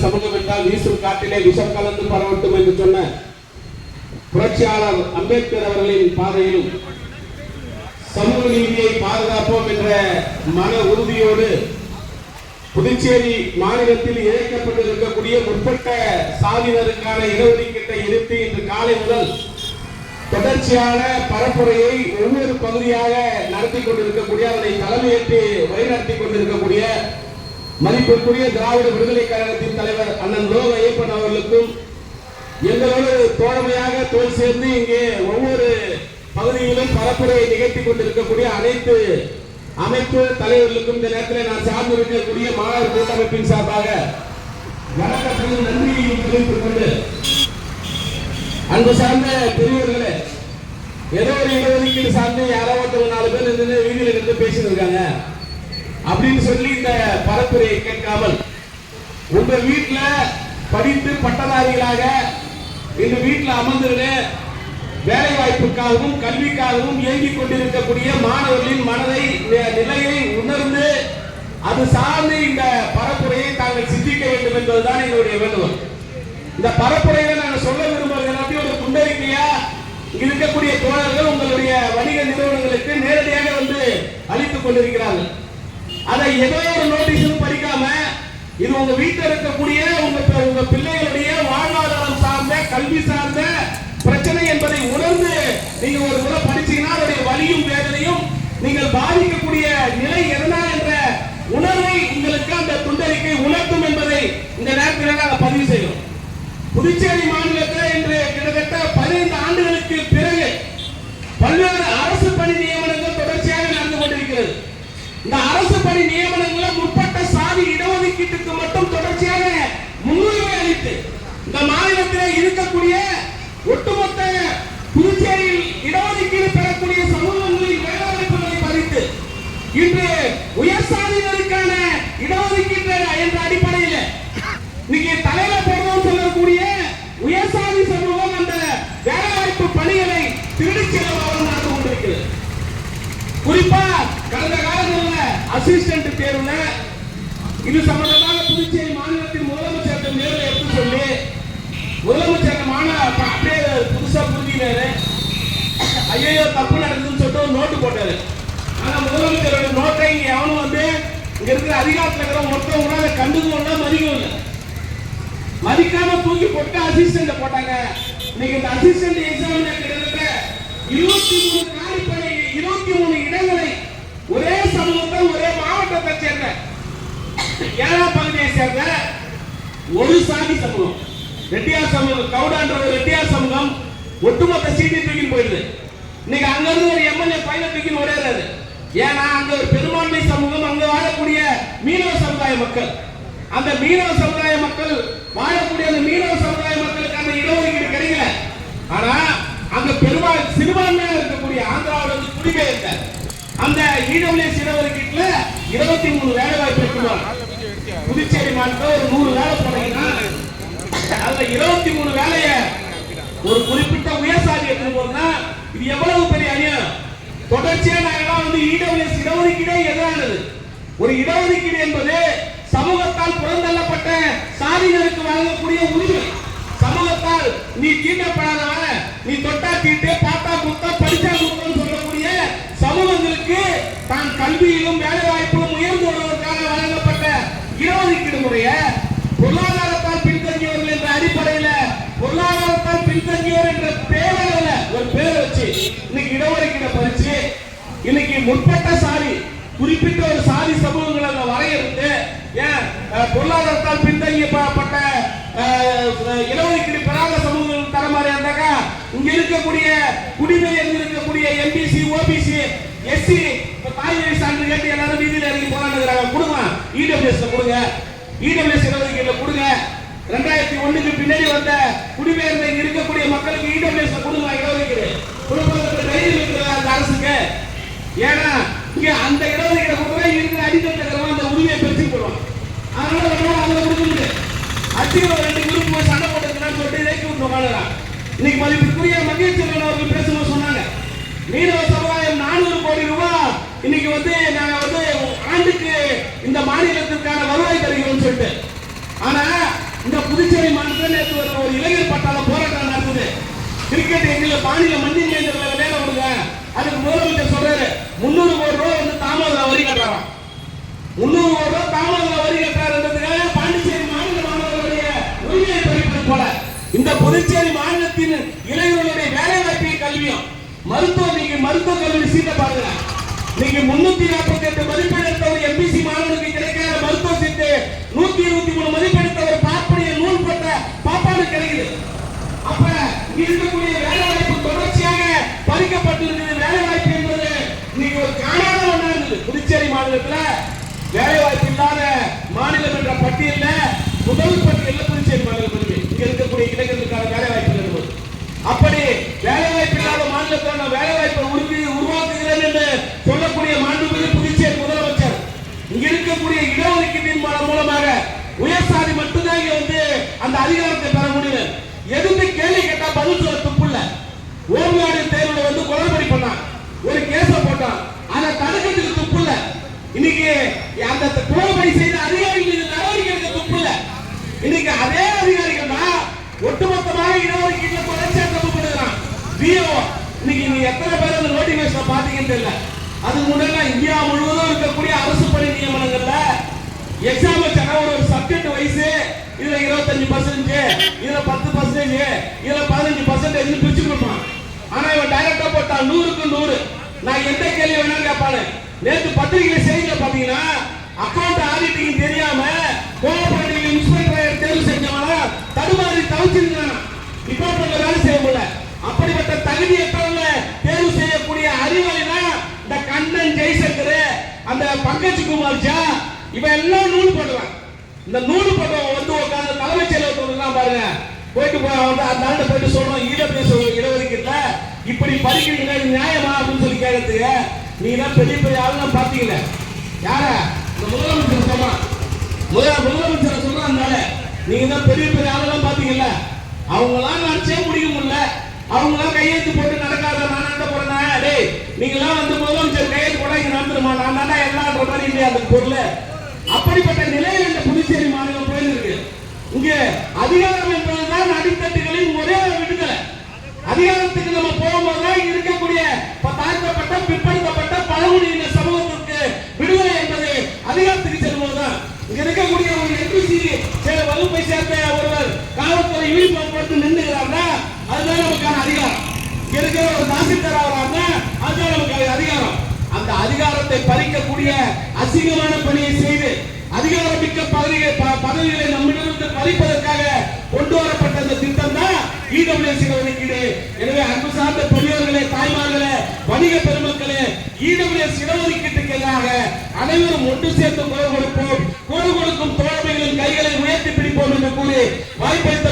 சமூகம் என்றால் வீசும் காட்டிலே விஷம் கலந்து பரவட்டும் என்று சொன்ன புரட்சியாளர் அம்பேத்கர் அவர்களின் பாதையிலும் சமூக நீதியை பாதுகாப்போம் என்ற மன உறுதியோடு புதுச்சேரி மாநிலத்தில் இழைக்கப்பட்டிருக்கக்கூடிய முற்பட்ட சாதியினருக்கான இடஒதுக்கீட்டை எதிர்த்து இன்று காலை முதல் தொடர்ச்சியான பரப்புரையை ஒவ்வொரு பகுதியாக நடத்தி கொண்டிருக்கக்கூடிய அதனை தலைமையேற்று வழிநடத்தி கொண்டிருக்கக்கூடிய மதிப்பிற்குரிய திராவிட விடுதலை கழகத்தின் தலைவர் அண்ணன் லோக ஐயப்பன் அவர்களுக்கும் எங்களோடு தோழமையாக தோல் சேர்ந்து இங்கே ஒவ்வொரு பகுதியிலும் பரப்புரையை நிகழ்த்தி கொண்டிருக்கக்கூடிய அனைத்து அமைப்பு தலைவர்களுக்கும் இந்த நேரத்தில் நான் சார்ந்து இருக்கக்கூடிய மாணவர் கூட்டமைப்பின் சார்பாக வணக்கத்தையும் நன்றியையும் தெரிவித்துக் கொண்டு அன்பு சார்ந்த பெரியவர்களே ஏதோ ஒரு இடஒதுக்கீடு சார்ந்து யாரோ ஒருத்தர் நாலு பேர் நின்று வீதியில் நின்று பேசிட்டு இருக்காங்க. அப்படின்னு சொல்லி இந்த பரப்புரையை கேட்காமல் உங்க வீட்டுல படித்து பட்டதாரிகளாக இந்த வீட்டுல அமர்ந்திருந்து வேலை வாய்ப்புக்காகவும் கல்விக்காகவும் இயங்கிக் கொண்டிருக்கக்கூடிய மாணவர்களின் மனதை நிலையை உணர்ந்து அது சார்ந்து இந்த பரப்புரையை தாங்கள் சிந்திக்க வேண்டும் என்பதுதான் எங்களுடைய வேண்டுகோள். இந்த பரப்புரையில நாங்கள் சொல்ல விரும்புவது எல்லாத்தையும் ஒரு குண்டறிக்கையா இருக்கக்கூடிய தோழர்கள் உங்களுடைய வணிக நிறுவனங்களுக்கு நேரடியாக வந்து அளித்துக் கொண்டிருக்கிறார்கள். அதை ஏதோ ஒரு நோட்டீஸும் படிக்காம இது உங்க வீட்டில் இருக்கக்கூடிய உங்க உங்க பிள்ளைகளுடைய வாழ்வாதாரம் சார்ந்த கல்வி சார்ந்த பிரச்சனை என்பதை உணர்ந்து நீங்க ஒரு முறை படிச்சீங்கன்னா அதனுடைய வலியும் வேதனையும் நீங்கள் பாதிக்கக்கூடிய நிலை எதனா என்ற உணர்வை உங்களுக்கு அந்த துண்டறிக்கை உணர்த்தும் என்பதை இந்த நேரத்தில் நாங்கள் பதிவு செய்கிறோம். புதுச்சேரி மாநிலத்தில் இன்று கிட்டத்தட்ட பதினைந்து ஆண்டுகளுக்கு பிறகு பல்வேறு அரசு பணி நியமனங்கள் தொடர்ச்சியாக நடந்து கொண்டிருக்கிறது. இந்த அரசு பணி நியமனங்கள முற்பட்ட சாதி இடஒதுக்கீட்டுக்கு மட்டும் தொடர்ச்சியாக முன்னுரிமை அளித்து இந்த மாநிலத்தில் இருக்கக்கூடிய ஒட்டுமொத்த புதுச்சேரியில் இடஒதுக்கீடு பெறக்கூடிய சமூகங்களின் வேலைவாய்ப்புகளை பறித்து இன்று உயர் சாதியினருக்கான இடஒதுக்கீடு என்ற அடிப்படையில் இன்னைக்கு தலையில போடுறோம் சொல்லக்கூடிய உயர் சாதி சமூகம் அந்த வேலைவாய்ப்பு பணிகளை திருடி செல்வதாக நடந்து கொண்டிருக்கிறது. குறிப்பா கடந்த காலங்களில் அசிஸ்டன்ட் தேர்வுல இது சம்பந்தமாக புதுச்சேரி மாநிலத்தின் முதலமைச்சர் நேரில் எடுத்து சொல்லி முதலமைச்சர் மாநில அப்படியே புதுசா புரிஞ்சினாரு ஐயோ தப்பு நடக்குதுன்னு சொல்லிட்டு ஒரு நோட்டு போட்டாரு. ஆனா முதலமைச்சரோட நோட்டை இங்க எவனும் வந்து இங்க இருக்கிற அதிகாரத்தில் இருக்கிற மொத்தவங்க அதை கண்டுக்கவும் இல்லை மதிக்கவும் இல்லை மதிக்காம தூக்கி போட்டு அசிஸ்டன்ட் போட்டாங்க. இன்னைக்கு இந்த அசிஸ்டன்ட் எக்ஸாம் கிட்டத்தட்ட இருபத்தி மூணு காலிப்படை இருபத்தி மூணு இடங்களை ஒரே சமூகத்தை ஒரே மாவட்டத்தை சேர்ந்த ஏழாம் பகுதியை சேர்ந்த ஒரு சாதி சமூகம். ரெட்டியார் சமூகம் கவுடான்ற ஒரு ரெட்டியார் சமூகம். ஒட்டுமொத்த சீட்டை தூக்கி போயிடுது. இன்னைக்கு அங்க இருந்து ஒரு எம்எல்ஏ பையனை தூக்கி ஓடையாது ஏன்னா அங்க ஒரு பெரும்பான்மை சமூகம் அங்க வாழக்கூடிய மீனவ சமுதாய மக்கள். அந்த மீனவ சமுதாய மக்கள் வாழக்கூடிய அந்த மீனவ சமுதாய மக்களுக்கு அந்த இடஒதுக்கீடு கிடைக்கல. ஆனா அங்க பெரும்பாலும் சிறுபான்மையா இருக்கக்கூடிய ஆந்திராவில் வந்து குடிபெயர்ந்த அந்த இடஒதுக்கீட்டுல இருபத்தி மூணு வேலை வாய்ப்பு இருக்குமா? புதுச்சேரி மாநிலத்தில் ஒரு நூறு வேலை போனீங்கன்னா அதுல இருபத்தி மூணு வேலைய ஒரு குறிப்பிட்ட உயர் சாதி எடுத்து இது எவ்வளவு பெரிய அநியாயம்? தொடர்ச்சியா நாங்கெல்லாம் வந்து இடஒதுக்கீடு இடஒதுக்கீடே எதிரானது. ஒரு இடஒதுக்கீடு என்பது சமூகத்தால் புறந்தள்ளப்பட்ட சாதிகளுக்கு வழங்கக்கூடிய உரிமை. சமூகத்தால் நீ தீண்டப்படாதவன் நீ தொட்டா தீட்டு பார்த்தா குத்தா படிச்சா குத்தம் சொல்லக்கூடிய சமூகங்களுக்கு தான் கல்வியிலும் வேலை வாய்ப்பிலும் உயர்ந்து வருவதற்காக வழங்கப்பட்ட இடஒதுக்கீடு முறைய பொருளாதாரத்தால் பின்தங்கியவர்கள் என்ற அடிப்படையில பொருளாதாரத்தால் பின்தங்கியவர் என்ற பேரளவுல ஒரு பேர் வச்சு இன்னைக்கு இடஒதுக்கீடை பறிச்சு இன்னைக்கு முற்பட்ட சாதி குறிப்பிட்ட ஒரு சாதி சமூகங்களை அதை வரையறுத்து ஏன் பொருளாதாரத்தால் பின்தங்கியப்பட்ட அஹ், இடஒதுக்கீடு பெறாத சமூகங்கள் தர மாதிரி இருந்தாக்கா இங்க இருக்கக்கூடிய குடிநீர் இருக்கக்கூடிய எம்பிசி ஓபிசி எஸ்சி தாய்மொழி சான்று கேட்டு எல்லாரும் வீதியில் இறங்கி போராடுகிறாங்க. கொடுங்க. இடபிள்யூஎஸ் கொடுங்க இடபிள்யூஎஸ் இடஒதுக்கீடுல கொடுங்க. ரெண்டாயிரத்தி ஒண்ணுக்கு பின்னாடி வந்த குடிபெயர்ந்த இருக்கக்கூடிய மக்களுக்கு இடபிள்யூஎஸ் கொடுங்க இடஒதுக்கீடு. குடும்பத்தில் தைரியம் இருக்கிற அந்த அரசுக்கு? ஏன்னா இங்க அந்த இடஒதுக்கீடு கொடுத்தா இருக்கிற அடித்தட்டுக்கிறவன் அந்த உரிமையை பெருசி போடுவான் அதனால நம்மளால அதுல கொடுக்க முடியாது அச்சியில் ஒரு ரெண்டு குரூப் சண்டை போட்டுருக்கான்னு சொல்லிட்டு இலக்கி விட்டு உட்காந்துறான் இன்னைக்கு மதிப்பிற்குரிய மகேஷ் செல்வன் அவர்கள் பேசும்போது சொன்னாங்க மீனவ சமுதாயம் நானூறு கோடி ரூபாய். இன்னைக்கு வந்து நாங்க வந்து ஆண்டுக்கு இந்த மாநிலத்திற்கான வருவாய் தருகிறோம் சொல்லிட்டு. ஆனா மாநிலத்தில் நேற்று ஒரு ஒரு இளைஞர் பட்டாளம் போராட்டம் நடந்தது கிரிக்கெட் எங்களை மாநில மண்ணில் அதுக்கு முதலமைச்சர் சொல்றாரு முந்நூறு கோடி ரூபாய் வந்து தாமதம் வரி கட்டுறாராம். முந்நூறு கோடி ரூபாய் தாமதம் வரி கட்டுறாருன்றதுக்காக பாண்டிச்சேரி மாநில மாணவர்களுடைய உரிமையை பறிப்பது போல இந்த புதுச்சேரி மாநிலத்தின் இளைஞர்களுடைய வேலை வாய்ப்பையும் கல்வியும் மருத்துவ நீங்க மருத்துவ கல்வி சீட்டை பாருங்க. நீங்க முன்னூத்தி நாற்பத்தி எட்டு மதிப்பெண் எடுத்த ஒரு எம்பிசி மாணவனுக்கு கிடைக்காத மருத்துவ சீட்டு நூத்தி இருபத்தி மூணு மதிப்பெண் எடுத்த ஒரு பார்ப்பனிய நூல் பட்ட பாப்பாடு கிடைக்குது. அப்ப இங்க இருக்கிற வேலை வாய்ப்பு தொடர்ச்சியாக பறிக்கப்பட்டிருக்கிறது வேலை வாய்ப்பு என்பது நீங்க ஒரு காணாத ஒண்ணா இருந்தது புதுச்சேரி மாநிலத்துல வேலை வாய்ப்பு இல்லாத மாநிலம் என்ற பட்டியல்ல முதல் பட்டியல்ல புதுச்சேரி மாநிலம் இருக்கு இங்க இருக்கக்கூடிய இளைஞர்களுக்கான வேலை வாய்ப்பு இருந்தது அப்படி வேலை வாய்ப்பு இல்லாத மாநிலத்தான வேலை வாய்ப்பை உறுதி உருவாக்குகிறேன் என்று சொல்லக்கூடிய மாண்புமிகு புதுச்சேரி முதலமைச்சர் இங்க இருக்கக்கூடிய இடஒதுக்கீட்டின் மூலம் மூலமாக உயர்சாதி மட்டும்தான் இங்க வந்து அந்த அதிகாரத்தை பெற முடியும் எதுக்கு கேள்வி கேட்டா பதில் சொல்ல துப்புல ஓமியாடு தேர்வுல வந்து குளறுபடி பண்ணான் ஒரு கேஸ போட்டான் ஆனா தடுக்கிறதுக்கு துப்புல இன்னைக்கு அந்த குளறுபடி செய்த அதிகாரிகள் இன்னைக்கு அதே அதிகாரிகள் தான் ஒட்டுமொத்தமாக இடஒதுக்கீட்டுல தொடர்ச்சியா தப்பு பண்ணுகிறான் பிஓ இன்னைக்கு நீங்க எத்தனை பேர் அந்த நோட்டிபிகேஷன் பாத்தீங்கன்னு தெரியல. அதுக்கு முன்னாடி இந்தியா முழுவதும் இருக்கக்கூடிய அரசு பணி நியமனங்கள்ல எக்ஸாம் வச்சாங்க. ஒரு ஒரு சப்ஜெக்ட் வயசு இதுல இருபத்தஞ்சு பர்சன்டேஜ் இதுல பத்து பர்சன்டேஜ் இதுல பதினஞ்சு பர்சன்டேஜ் பிரிச்சு கொடுப்பான். ஆனா இவன் டைரக்டா போட்டான் நூறுக்கு நூறு. நான் எந்த கேள்வி வேணாலும் கேட்பானு நேற்று பத்திரிகையில செய்தியில பாத்தீங்கன்னா அக்கௌண்ட் ஆடிட்டிங் தெரியாம கோஆபரேட்டிவ் பங்கஜ் குமார் ஜா இவன் எல்லாம் நூல் போடுவான் இந்த நூல் போடுறவன் வந்து உட்கார்ந்து தலைமைச் செயலகத்தோடு பாருங்க. போயிட்டு போய் வந்து அந்த ஆண்ட போயிட்டு சொல்றோம் ஈடபிள்யூஎஸ் இடஒதுக்கீட்டுல. இப்படி படிக்கிறீங்களா நியாயமா? அப்படின்னு சொல்லி கேட்கறதுக்கு நீங்க தான் பெரிய பெரிய ஆளுங்க பாத்தீங்களே யார? இந்த முதலமைச்சர் சொன்னான் முதல் முதலமைச்சர் சொல்றாங்க நீங்க தான் பெரிய பெரிய ஆளுலாம் பாத்தீங்கல்ல. அவங்களாம் நினைச்சே முடிய முடியல. அவங்களாம் கையெழுத்து போட்டு நடக்காத நான்? என்ன போறேன் டேய் நீங்களாம் வந்து முதலமைச்சர் கையெழுத்து போட இங்க நடந்துருமா நான் மாதிரி இல்லையா அந்த பொருளை. அப்படிப்பட்ட நிலையில் இந்த புதுச்சேரி மாநிலம் போயிருக்கு இங்க அதிகாரம் என்பதுதான் அடித்தட்டுகளின் ஒரே விடுதலை. அதிகாரத்துக்கு நம்ம போகும்போது தான் இருக்கக்கூடிய ப- தாழ்த்தப்பட்ட பிற்படுத்தப்பட்ட பழங்குடியின சமூகத்திற்கு விடுதலை என்பது அதிகாரத்துக்கு செல்வதுதான் இங்க இருக்கக்கூடிய ஒரு என்பிசி வகுப்பை சேர்ந்த ஒருவர் காவல்துறை யூனிஃபார்ம் போட்டு நின்றுகிறார்னா அதுதான் நமக்கான அதிகாரம். இங்க இருக்கிற ஒரு தாசில்தார் அவர் அந்த அதிகாரத்தை பறிக்கக்கூடிய அசிங்கமான பணியை செய்து அதிகாரமிக்க பதவிகளை ப- பதவிகளை நம்மிடமிருந்து பறிப்பதற்காக கொண்டு வரப்பட்ட அந்த திட்டம் தான் இடபிள்யூஎஸ் ஒதுக்கீடு எனவே அன்பு சார்ந்த பெரியவர்களே தாய்மார்களே வணிக பெருமக்களே இடபிள்யூஎஸ் இடஒதுக்கீட்டுக்கு எதிராக அனைவரும் ஒன்று சேர்ந்து குரல் கொடுப்போம். குரல் கொடுக்கும் தோழமைகளின் கைகளை உயர்த்தி பிடிப்போம் என்று கூறி வாய்ப்பளித்த